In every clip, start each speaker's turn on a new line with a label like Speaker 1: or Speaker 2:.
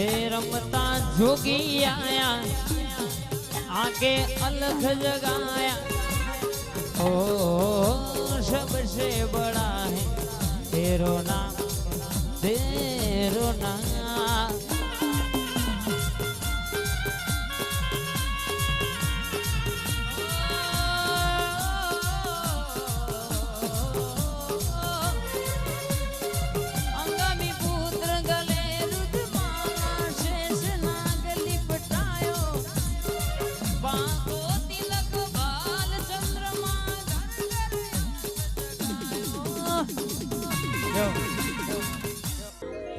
Speaker 1: એ રમતા જોગી આયા आगे अलग जगाया ओ सबसे बड़ा है तेरो नाम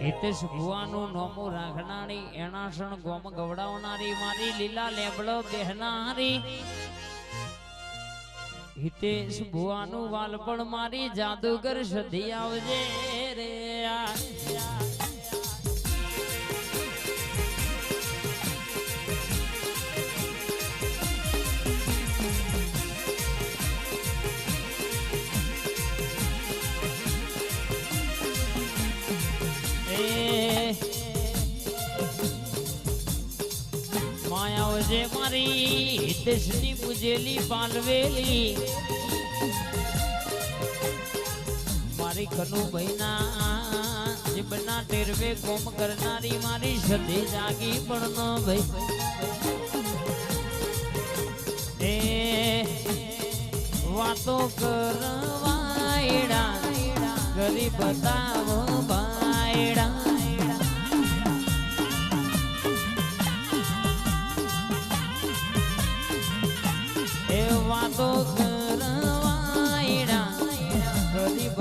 Speaker 1: હિતેશ ભુવાનું નોમું રાખનારી એણાસણ ગોમ ગવડાવનારી, મારી લીલા લેબડો બેહનારી હિતેશ ભુવાનું વાલપણ મારી જાદુગર સધી આવજે રે આ. માયાઓ જે મારી હિતેશની પૂજેલી પાલવેલી મારી કનુભાઈના જીબના ટેરવે કોમ કરનારી મારી સધી જાગી પણ ન ભાઈ એ વાતો કરવાયડા ગરીબ બતાવો બાયડા.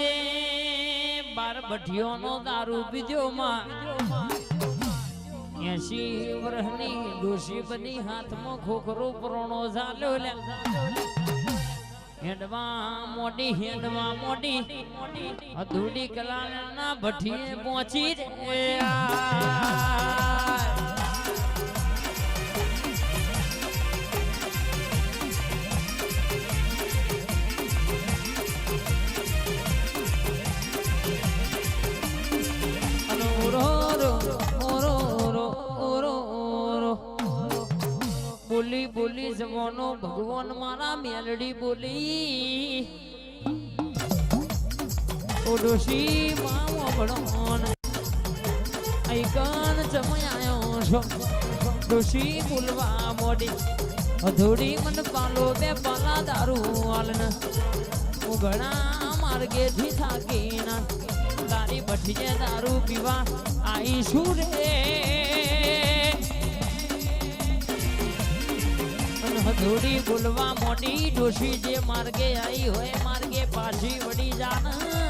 Speaker 1: આવજે બાર ભઠિયોનો દારૂ પીધો માં. એસી વર્ષની ડોશી બની હાથમાં ખોખરો પ્રોણો ઝાલ્યો લે. હેડવા મોડી હેડવા મોડી. અધૂડી કલાના ભઠીએ પહોંચી રે. બોલી બોલી જવાનો ભગવાન મારા મેલડી બોલી. ઓડોશી મામો ભણોન. આઈકન ચમયાયો છો. ડોશી બોલવા મોડી. અધૂડી મન પાલો બે પાલા દારૂ હાલન હું ઘણા માર્ગેથી થાકીના. તારી બઠીએ દારૂ પીવા આઈશું રે. હથોડી બોલવા મોટી ડોશી જે માર્ગે આવી હોય માર્ગે પાછી વળી જાન.